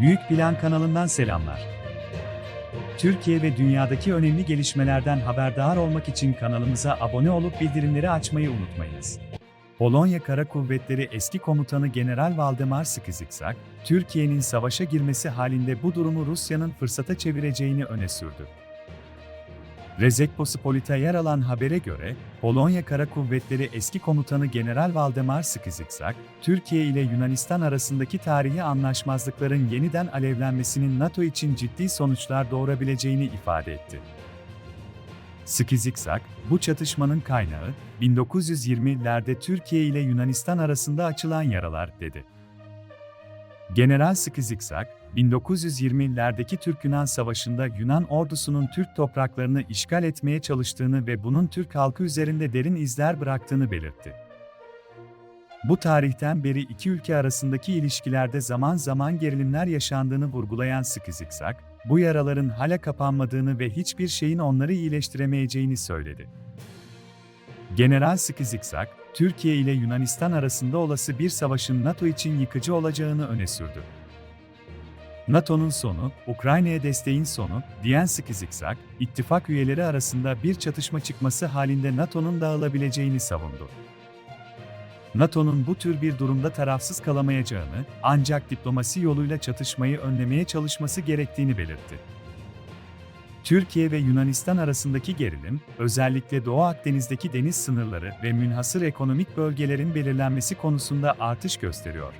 Büyük Plan kanalından selamlar. Türkiye ve dünyadaki önemli gelişmelerden haberdar olmak için kanalımıza abone olup bildirimleri açmayı unutmayınız. Polonya Kara Kuvvetleri eski komutanı General Valdemar Skiziksak, Türkiye'nin savaşa girmesi halinde bu durumu Rusya'nın fırsata çevireceğini öne sürdü. Rezekpospolita yer alan habere göre, Polonya Kara Kuvvetleri eski komutanı General Valdemar Skiziksak, Türkiye ile Yunanistan arasındaki tarihi anlaşmazlıkların yeniden alevlenmesinin NATO için ciddi sonuçlar doğurabileceğini ifade etti. Skiziksak, bu çatışmanın kaynağı, 1920'lerde Türkiye ile Yunanistan arasında açılan yaralar, dedi. General Skiziksak, 1920'lerdeki Türk-Yunan Savaşı'nda Yunan ordusunun Türk topraklarını işgal etmeye çalıştığını ve bunun Türk halkı üzerinde derin izler bıraktığını belirtti. Bu tarihten beri iki ülke arasındaki ilişkilerde zaman zaman gerilimler yaşandığını vurgulayan Skiziksak, bu yaraların hala kapanmadığını ve hiçbir şeyin onları iyileştiremeyeceğini söyledi. General Skiziksak, Türkiye ile Yunanistan arasında olası bir savaşın NATO için yıkıcı olacağını öne sürdü. NATO'nun sonu, Ukrayna'ya desteğin sonu, diyen Skiziksak, ittifak üyeleri arasında bir çatışma çıkması halinde NATO'nun dağılabileceğini savundu. NATO'nun bu tür bir durumda tarafsız kalamayacağını, ancak diplomasi yoluyla çatışmayı önlemeye çalışması gerektiğini belirtti. Türkiye ve Yunanistan arasındaki gerilim, özellikle Doğu Akdeniz'deki deniz sınırları ve münhasır ekonomik bölgelerin belirlenmesi konusunda artış gösteriyor.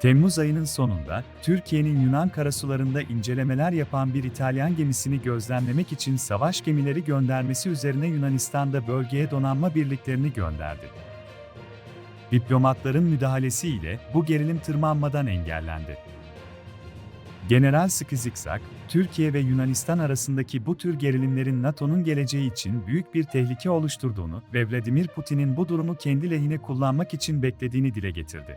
Temmuz ayının sonunda, Türkiye'nin Yunan karasularında incelemeler yapan bir İtalyan gemisini gözlemlemek için savaş gemileri göndermesi üzerine Yunanistan'da bölgeye donanma birliklerini gönderdi. Diplomatların müdahalesiyle bu gerilim tırmanmadan engellendi. General Skiziksak, Türkiye ve Yunanistan arasındaki bu tür gerilimlerin NATO'nun geleceği için büyük bir tehlike oluşturduğunu ve Vladimir Putin'in bu durumu kendi lehine kullanmak için beklediğini dile getirdi.